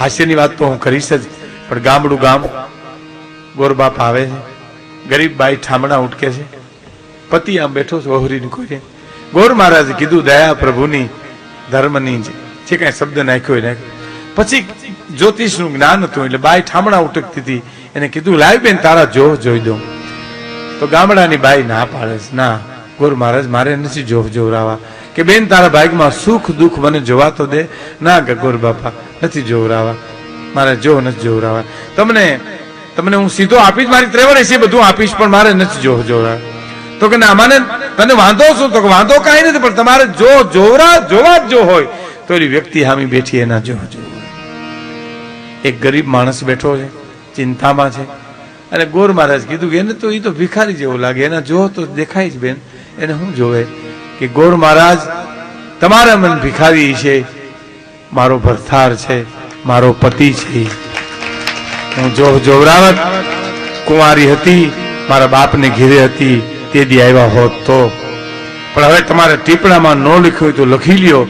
હાસ્યની વાત તો હું કરીશ જ, પણ ગામડું ગામ ગોરબાપ આવે છે, ગરીબ બાઈ ઠામણા ઉટકે છે, પતિ આમ બેઠો છે વહુરીની કોઈ ગોર મહારાજે કીધું, દયા પ્રભુની ધર્મની જે કાંઈ શબ્દ નાખ્યો એને પછી જ્યોતિષનું જ્ઞાન હતું, એટલે બાઈ ઠામણા ઉટકતી હતી. એને કીધું, લાવ બેન, તારા જોહ જોઈ દઉં. તો ગામડાની બાઈ ના પાડે ના, ગોર મહારાજ, મારે નથી જોહ જોવરાવા. કે બેન, તારા ભાગમાં સુખ દુઃખ મને જોવા તો દે. ના ગગોર ગોર બાપા, નથી જોવરાવા. મારે જો નથી જોવરાવા. તમને તમને હું સીધો આપીશ, મારી ત્રેવર છે બધું આપીશ, પણ મારે નથી જો જોવરા તો કે ના, મને તને વાંધો શું? તો વાંધો કાંઈ નથી, પણ તમારે જો જોવરા જોવા જ જો હોય, તો એ વ્યક્તિ હામી બેઠી એના જો એક ગરીબ માણસ બેઠો છે, ચિંતામાં છે. અને ગોર મહારાજ કીધું કે એને તો એ તો ભિખારી જેવો લાગે, એના જો તો દેખાય જ બેન, એને શું જોવે? કે ગોર મહારાજ, તમારા મન ભિખારી છે, મારો ભરથાર છે, મારો પતિ છે. હું જો જોવરાવત કુંવારી હતી, મારા બાપને ઘેરે હતી, તે દી આવ્યા હોત તો. પણ હવે તમારે ટીપણામાં ન લખ્યું હોય તો લખી લ્યો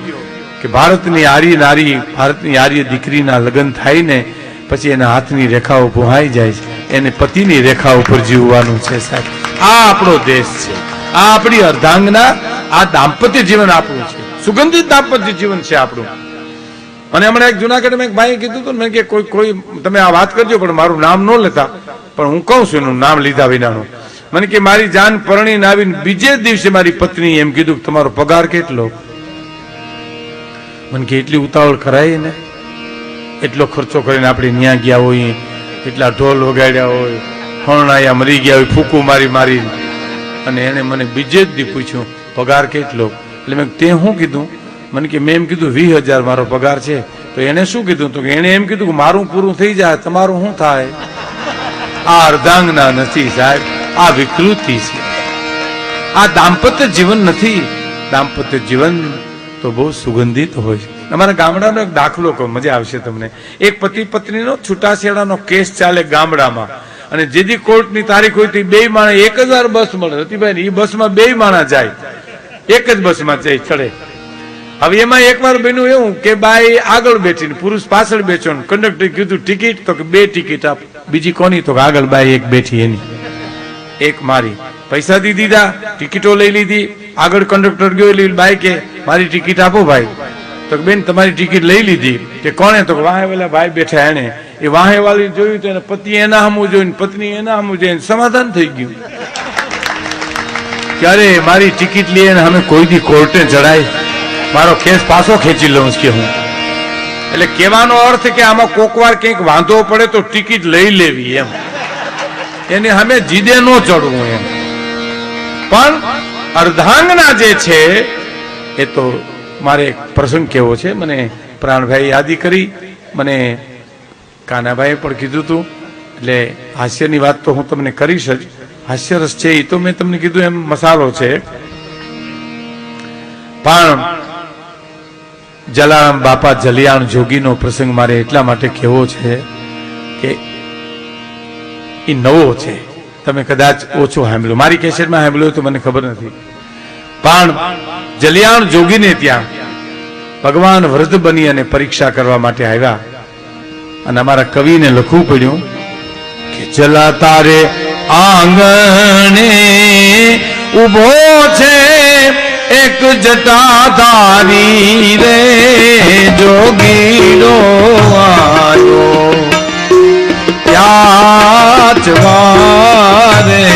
કે ભારતની આર્ય નારી, ભારતની આર્ય દીકરીના લગ્ન થાય ને પછી એના હાથની રેખાઓ ભુહાઈ જાય છે. એને પતિની રેખા ઉપર જીવવાનું છે સાહેબ. આ આપણો દેશ છે. આ આપણી અર્ધાંગના આ દાંપત્ય જીવન આપણું છે. સુગંધિત દાંપત્ય જીવન છે આપણું. અને હમણાં એક જુનાગઢમાં એક ભાઈએ કીધું હતું મેં કે કોઈ કોઈ તમે આ વાત કરજો, પણ મારું નામ ન લેતા. પણ હું કહું છું એનું નામ લીધા વિનાનું. મને કે મારી જાન પરણીને આવીને બીજે દિવસે મારી પત્ની એમ કીધું કે તમારો પગાર કેટલો? મને કે એટલી ઉતાવળ કરાય ને એટલો ખર્ચો કરીને આપણે ન્યા ગયા હોય, એટલા ઢોલ વગાડ્યા હોય, હરણાયા મરી ગયા હોય, ફૂકું મારી મારી. અને એને મને બીજે જ દી પૂછ્યું પગાર કેટલો? એટલે મેં તે શું કીધું? મને કે, મેં એમ કીધું, વીસ હજાર મારો પગાર છે. તો એને શું કીધું? તો એને એમ કીધું કે, મારું પૂરું થઈ જાય, તમારું શું થાય? આ અર્ધાંગના નથી સાહેબ, આ વિકૃતિ છે. આ દાંપત્ય જીવન નથી. દાંપત્ય જીવન તો બહુ સુગંધિત હોય છે. અમારા ગામડાનો એક દાખલો કહો, મજા આવશે તમને. એક પતિ પત્નીનો છૂટાછેડાનો કેસ ચાલે ગામડામાં. અને જેથી કોર્ટની તારીખ હોય તે બે માણસ એક હજાર બસ મળે. રતિભાઈ એ બસમાં બે માણસ જાય. એક જ બસમાં જઈ ચડે. હવે એમાં એકવાર બન્યું એવું કે બાઈ આગળ બેઠી પુરુષ પાછળ બેઠો કંડક્ટર કીધું, ટિકિટ? તો કે, બે ટિકિટ આપ. બીજી કોની? તો આગળ બાઈ એક બેઠી એની. એક મારી. પૈસા દી દીધા, ટિકિટો લઈ લીધી. આગળ કંડક્ટર ગયો, એટલે બાઈ કે, મારી ટિકિટ આપો ભાઈ. તો બેન, તમારી ટિકિટ લઈ લીધી. કે, કોણે? તો વાહે વાલા ભાઈ બેઠા એને. એ વાહે વાળી જોયું તો એને પતિ એના સામું જોઈને, પત્ની એના સામું જોઈને સમાધાન થઈ ગયું. ક્યારે મારી ટિકિટ લઈને અમે કોઈ દી કોર્ટે જડાય? મારો કેસ પાછો ખેંચી લઉં કે હું. એટલે કહેવાનો અર્થ કે આમાં કોકવાર કંઈક વાંધો પડે તો ટિકિટ લઈ લેવી એમ. એને અમે જીદે ન ચડવું એમ. પણ અર્ધાંગના જે છે, એ તો મારે એક પ્રસંગ કેવો છે. મને પ્રાણભાઈ યાદી કરી. મને કાનાભાઈએ પણ કીધું હતું એટલે હાસ્યની વાત તો હું તમને કરીશ જ. હાસ્યરસ છે એ તો મેં તમને કીધું એમ મસાલો છે. પણ જલારામ બાપા જલિયાણ જોગીનો પ્રસંગ મારે એટલા માટે કહેવો છે કે એ નવો છે. તમે કદાચ ઓછો સાંભળ્યો. મારી કેસેટમાં સાંભળ્યું તો મને ખબર નથી. પણ જલિયાણ જોગીને ત્યાં ભગવાન વૃદ્ધ બની અને પરીક્ષા કરવા માટે આવ્યા. અને અમારા કવિને લખવું પડ્યું કે જલા તારે આંગણે ઊભો છે એક જટાધારી રે જોગીડો આયો યાચવારે જલા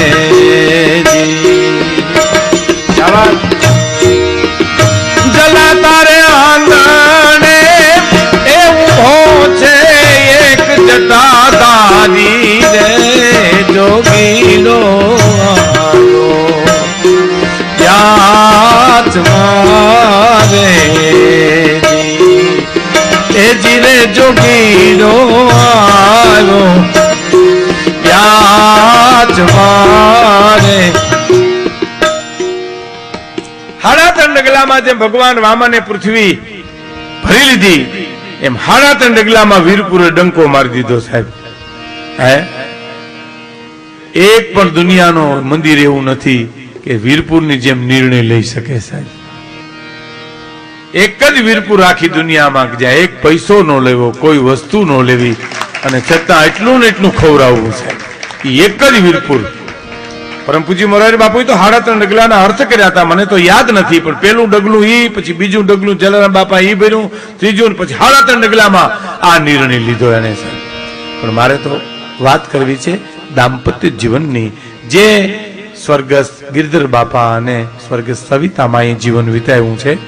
જોગીડો આવ્યો યાચવારે હાડા ત્રણ ડગલામાં જેમ ભગવાન વામાને પૃથ્વી ભરી લીધી, એમ હાડા ત્રણ ડગલામાં વીરપુરે ડંકો મારી દીધો સાહેબ. હે? એક પણ દુનિયાનો મંદિર એવું નથી કે વીરપુરની જેમ નિર્ણય લઈ શકે સાહેબ. એક જ વીરપુર આખી દુનિયામાં જ્યાં એક પૈસો ન લેવો, કોઈ વસ્તુ ન લેવી, અને છતાં એટલું ને એટલું ખવડાવવું છે. એક જ વીરપુર. પરમ પૂજી મોરારી બાપુએ તો સાડા ત્રણ ડગલાના અર્થ કર્યા હતા, મને તો યાદ નથી, પણ પેલું ડગલું ઈ, પછી બીજું ડગલું જલારામ બાપા ઈ ભર્યું, ત્રીજું પછી સાડા ત્રણ ડગલામાં આ નિર્ણય લીધો એને પણ મારે તો વાત કરવી છે દાંપત્ય જીવનની. જે સ્વર્ગસ્થ ગિરધર બાપા અને સ્વર્ગસ્થ એ જીવન વિતાવ્યું છે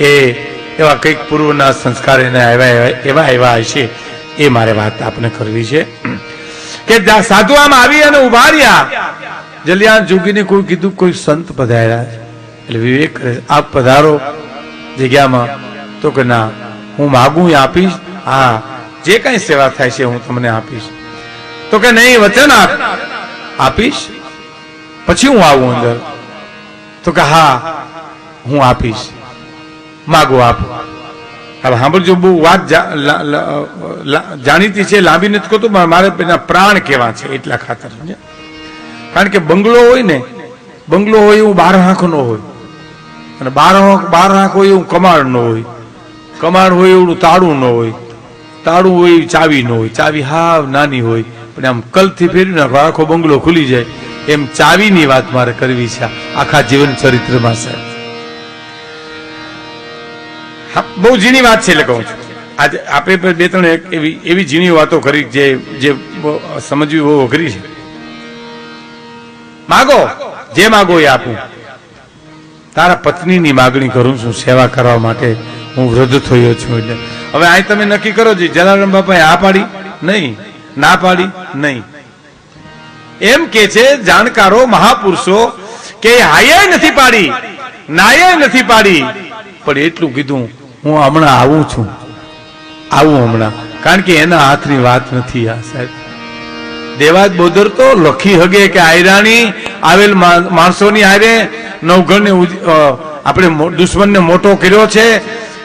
એ એવા કંઈક પૂર્વના સંસ્કાર એને આવ્યા એવા એવા હશે એ મારે વાત આપને કરવી છે. કે સાધુ આમ આવી અને ઊભા રહ્યા જલિયાન જોગીને કોઈ કીધું કોઈ સંત પધાર્યા. એટલે વિવેક કરે આપ પધારો જગ્યામાં. તો કે, ના, હું માગું એ આપીશ. હા, જે કઈ સેવા થાય છે હું તમને આપીશ. તો કે, નહીં, વચન આપ. આપીશ? પછી હું આવું અંદર. તો કે, હા, હું આપીશ. માગો આપ. હવે સાંભળજો બહુ વાત જાણીતી છે, લાંબી નથી કહું મારે પેલા પ્રાણ કેવા છે એટલા ખાતર? કારણ કે બંગલો હોય ને, બંગલો હોય એવું બાર આંખ નો હોય. અને બાર બાર આંખ હોય એવું કમાડ નો હોય. કમાડ હોય એવું તાળું ન હોય. તાળું હોય એવી ચાવી ન હોય. ચાવી હાવ નાની હોય. પણ આમ કલથી ફેરવી નાખો આખો બંગલો ખુલી જાય. એમ ચાવીની વાત મારે કરવી છે આખા જીવન ચરિત્રમાં, સાહેબ. બહુ ઝીણી વાત છે એટલે કહું છું. આજે આપણે પણ બે ત્રણ એક એવી એવી ઝીણી વાતો કરી જે જે સમજવી બહુ અઘરી છે. માગો, જે માગો એ આપું. તારા પત્નીની માગણી કરું છું સેવા કરવા માટે. હું વૃદ્ધ થયો છું એટલે. હવે અહીં તમે નક્કી કરો છો જલારામ બાપાએ આ પાડી? નહીં. ના પાડી? નહીં. એમ કે છે, જાણકારો, મહાપુરુષો, કે હાયે નથી પાડી. નાયે નથી પાડી. પણ એટલું કીધું હું હમણાં આવું છું. આવું હમણાં. કારણ કે એના હાથની વાત નથી આ સાહેબ. દેવાજ બોદર તો લખી હગે કે આયરાણી આવેલ માણસોની હારે નવઘણને આપણે દુશ્મનને મોટો કર્યો છે.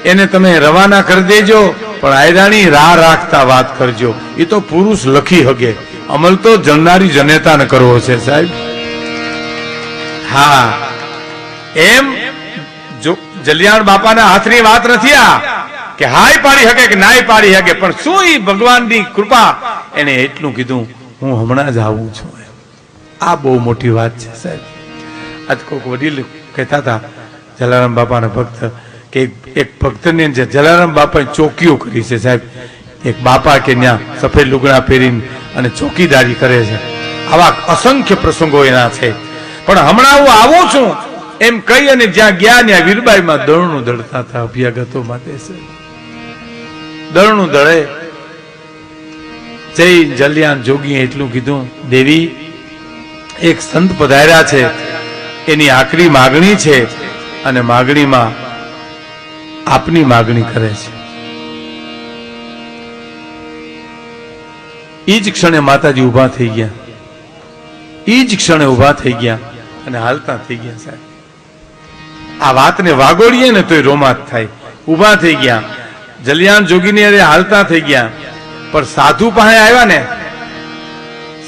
એને તમે રવાના કરી દેજો. પણ આયરાણી રાહ રાખતા વાત કરજો. એ તો પુરુષ લખી હગે. અમલ તો જણનારી જનેતાને કરવો છે સાહેબ. હા. એમ જલિયાણ બાપાના હાથની વાત નથી આ, કે હાય પાડી શકે કે નાય પાડી શકે, પણ શું એ ભગવાનની કૃપા? એને એટલું કીધું, હું હમણાં જ આવું છું. આ બહુ મોટી વાત છે, સાહેબ. આજ કોઈક વડીલ કહેતા હતા, જલારામ બાપાના ભક્ત, કે એક ભક્તને જે જલારામ બાપાએ ચોકીઓ કરી છે, સાહેબ. એક બાપા કે ત્યાં સફેદ લુગડા પહેરીને અને ચોકીદારી કરે છે. આવા અસંખ્ય પ્રસંગો એના છે. પણ હમણાં હું આવું છું એમ કહી અને જ્યાં ગયા ત્યાં વીરબાઈમાં દળનું દળતા હતા અભ્યાગતો માટે છે દળનું દળે. જય જલ્યાન જોગીએ એટલું કીધું, દેવી, એક સંત પધાર્યા છે. એની આકરી માગણી છે અને માગણીમાં આપની માગણી કરે છે. ઈ જ ક્ષણે માતાજી ઊભા થઈ ગયા. ઈ જ ક્ષણે ઊભા થઈ ગયા અને હાલતા થઈ ગયા, સાહેબ. આ વાતને વાગોડીએ ને તોય રોમાંચ થાય. ઊભા થઈ ગયા. જલિયાન જોગીની અરે હાલતા થઈ ગયા. પણ સાધુ પાસે આવ્યા ને?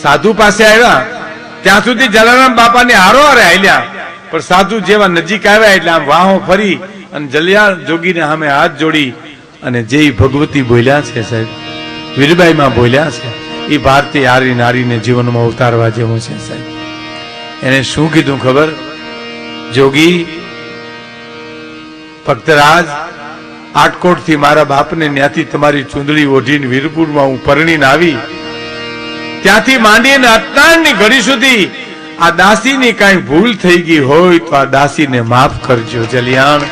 સાધુ પાસે આવ્યા? ત્યાં સુધી જલારામ બાપાને હારો હારે હાલ્યા. પણ સાધુ જેવા નજીક આવ્યા એટલે આમ વાહો ફરી અને જલિયાણ જોગીને સામે હાથ જોડી અને જે ભગવતી બોલ્યા છે સાહેબ, વીરબાઈમાં બોલ્યા છે એ ભારતીય હારી નારીને જીવનમાં ઉતારવા જેવું છે સાહેબ. એને શું કીધું ખબર? જોગી ભક્તરાજ આટકોટથી મારા બાપને ત્યાંથી તમારી ચુંદડી ઓઢીને વીરપુરમાં હું પરણીને આવી. ત્યાંથી માંડીને અત્યારની ઘડી સુધી આ દાસીની કાંઈ ભૂલ થઈ ગઈ હોય તો આ દાસીને માફ કરજો, જલિયાણ.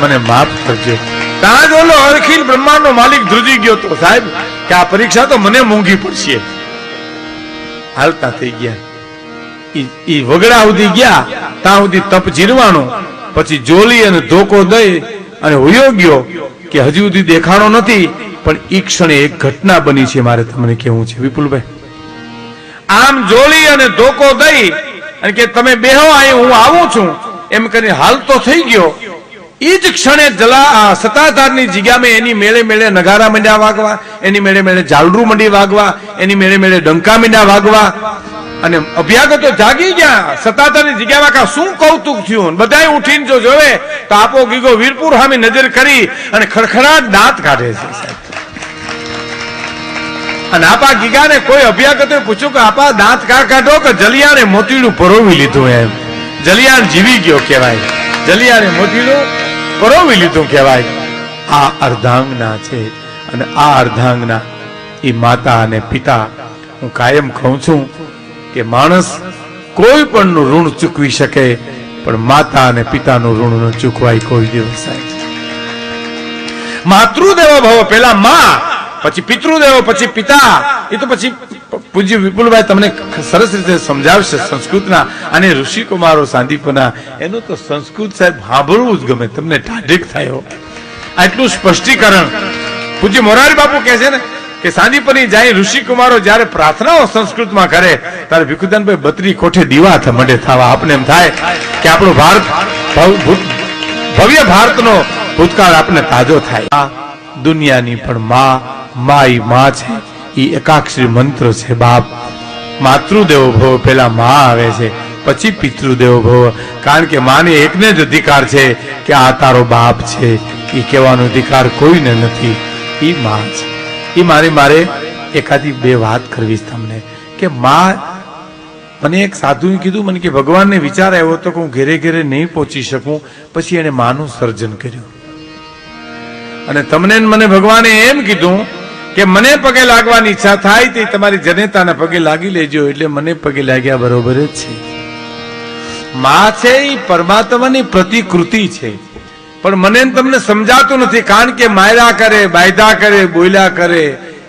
મને માફ કરજો. ત્યાં જ ઓલો અખિલ બ્રહ્માંડનો માલિક ધ્રુજી ગયો તો સાહેબ, કે આ પરીક્ષા તો મને મોંઘી પડશે. હાલતા થઈ ગયા. ઈ વગડા સુધી ગયા, ત્યાં સુધી તપ જીરવાનો. પછી જોલી અને ધોકો દઈ અને હોયો ગયો કે હજુ સુધી દેખાણો નથી, પણ ઈ ક્ષણે એક ઘટના બની છે મારે તમને કેવું છે. વિપુલભાઈ, આમ જોલી અને ધોકો દઈ અને કે તમે બેહો, અહીં હું આવું છું, એમ કરીને હાલ તો થઈ ગયો. ઈ જ ક્ષણે જલા સત્તાધારની જગ્યામાં એની મેળે મેળે નગારા મંડ્યા વાગવા, એની મેળે મેળે ઝાલરું મંડી વાગવા, એની મેળે મેળે ડંકા મંડ્યા વાગવા અને અભ્યાગતો જાગી ગયા. સતાતાની જગ્યામાં કા શું કૌતુક થયું? બધાય ઉઠીને જો જોવે, તો આપો ગીગો વીરપુર સામે નજર કરી અને ખડખડાટ દાંત કાઢે છે અને આપા ગીગાને કોઈ અભ્યાગતે પૂછ્યું કે, આપા, દાંત કા કાઢો કે જલિયાને મોતીડું પરોવી લીધું એમ? જલિયાણ જીવી ગયો કહેવાય. જલિયાને મોતીડું પરોવી લીધું કહેવાય. આ અર્ધાંગના છે અને આ અર્ધાંગના એ માતા અને પિતા હું કાયમ કહું છું કે માણસ કોઈ પણનું ઋણ ચૂકવી શકે, પણ માતા અને પિતાનું ઋણ ન ચૂકવાય કોઈ દિવસ માતૃદેવો ભવ પેલા માં, પછી પિતૃદેવો, પછી પિતા. એ તો પછી પૂજ્ય વિપુલભાઈ તમને સરસ રીતે સમજાવશે સંસ્કૃતના અને ઋષિ કુમારો સાંદીપના. એનું તો સંસ્કૃત સાહેબ સાંભળવું જ ગમે, તમને ટાઢીક થાય. આટલું સ્પષ્ટીકરણ. પૂજ્ય મોરારી બાપુ કહે છે ને કે સાંદીપની જાય ઋષિકુમારો જ્યારે પ્રાર્થનાઓ સંસ્કૃતમાં કરે, ત્યારે ભીખુદાનભાઈ બત્રી કોઠે દીવા મંડે થવા. આપને એમ થાય કે આપણો ભારત ભવ્ય ભારતનો ભૂતકાળ આપને તાજો થાય. દુનિયાની પણ માં માઈ માં છે. એ એકાક્ષરી મંત્ર છે બાપ. માતૃદેવો ભવ પેલા માં આવે છે, પછી પિતૃદેવો ભવ. કારણ કે માને એકને જ અધિકાર છે કે આ તારો બાપ છે. એ કહેવાનો અધિકાર કોઈને નથી. એ માં છે. એ મારે મારે એકાદી બે વાત કરવી તમને. કે માં, મને એક સાધુએ કીધું, મને કે ભગવાનને વિચાર આવ્યો હતો કે હું ઘેરે ઘેરે નહીં પહોંચી શકું. પછી એને માનું સર્જન કર્યું. અને તમને મને ભગવાને એમ કીધું કે મને પગે લાગવાની ઈચ્છા થાય તે તમારી જનેતાના પગે લાગી લેજો, એટલે મને પગે લાગ્યા બરોબર જ છે. મા છે એ પરમાત્માની પ્રતિકૃતિ છે. પણ મને તમને સમજાતું નથી, કારણ કે માયરા કરે, બાયદા કરે બોલ્યા કરે,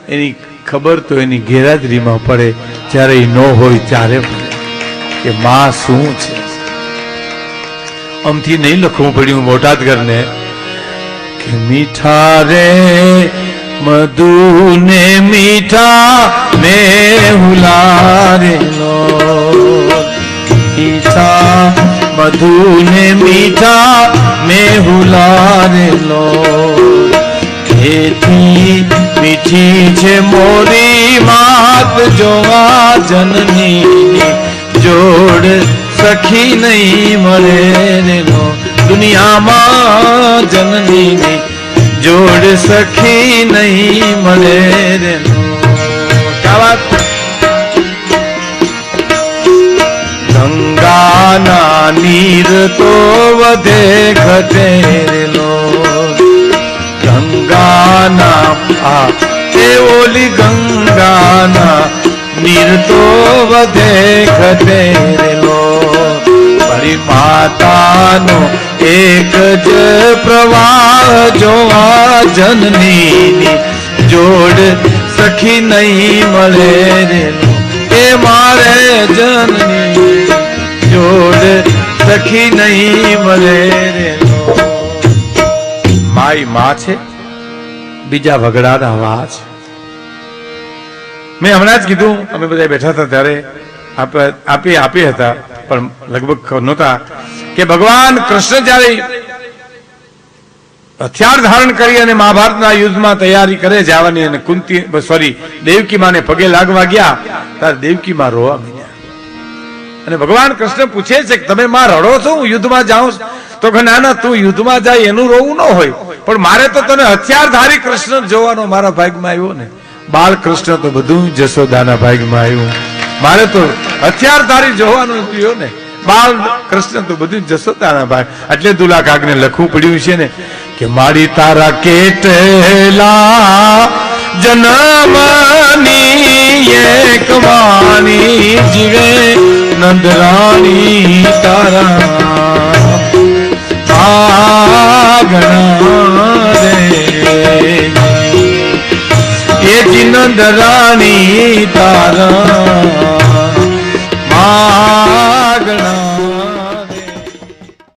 એની ખબર તો એની ગેરહાજરીમાં પડે. જ્યારે એ ન હોય, ત્યારે કે માં શું છે? અમથી નહીં લખવું પડ્યું મોટાદગરને કે મીઠા રે મધુ ને મીઠા મે હુલારેલો મીઠા મધુ ને મીઠા મે હુલારેલો એથી મીઠી છે મોરી માત જોવા જનની જોડ સખી નહીં મળે રેલો દુનિયામાં જનની જોડ સખી નહીં મળે રેલો ક્યા વાત? નીર તો વધે ઘટે ગંગાના આ તે ઓલી ગંગાના નીર તો વધે ઘટે રેલો. મારી માતાનો એક જ પ્રવાહ જોવા જનની જોડ સખી નહીં મળે રેલો. એ મારે જનની સખી નહીં મળે રે માયમાં છે, બીજા વગડાના વા મેં હમણાં જ કીધું, અમે બધા બેઠા હતા ત્યારે, આપી આપી હતા, પણ લગભગ નહોતા, કે ભગવાન કૃષ્ણ જ્યારે હથિયાર ધારણ કરી અને મહાભારતના યુદ્ધમાં તૈયારી કરે, જવાની અને કુંતી સોરી દેવકી માને પગે લાગવા ગયા, ત્યારે દેવકી માં રોવા અને ભગવાન કૃષ્ણ પૂછે છે કે તમે માં રડો છો, હું યુદ્ધમાં જાઉં છું?" તો કે ના ના, તું યુદ્ધમાં જાય, એનું રોવું ન હોય. પણ મારે તો તને હથિયારધારી કૃષ્ણ જોવાનો મારા ભાગમાં આવ્યો ને. બાળ કૃષ્ણ તો બધું જશોદાના ભાગમાં આવ્યું. મારે તો હથિયારધારી જોવાનું થયો ને. બાળ કૃષ્ણ તો બધું જશોદાના ભાગ. એટલે દુલા કાકને લખવું પડ્યું છે ને કે મારી તારા કેટલા જન્મની એક વાણી જીવે. નંદ રાણી તારા. આગણા રે એ જી નંદ રાણી તારા. આગણા